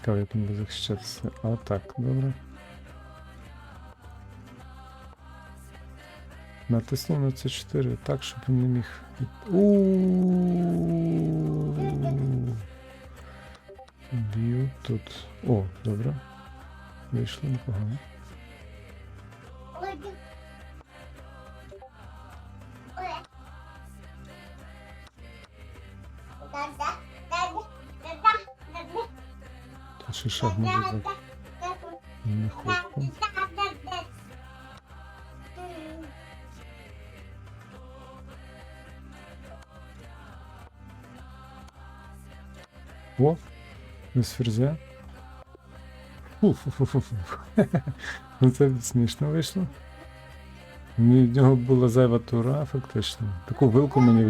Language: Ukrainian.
Цікаво, як він буде захищатися. А так, добре. Натиснув на C4 так, щоб він не міг. Б'ю тут. О, добре. Вийшло непогано. Тут ще шаг може за не хлопком. О, ферзя. Фу-фу-фу-фу. Ну це смішно вийшло. Від нього була зайва тура, фактично. Таку вилку мені в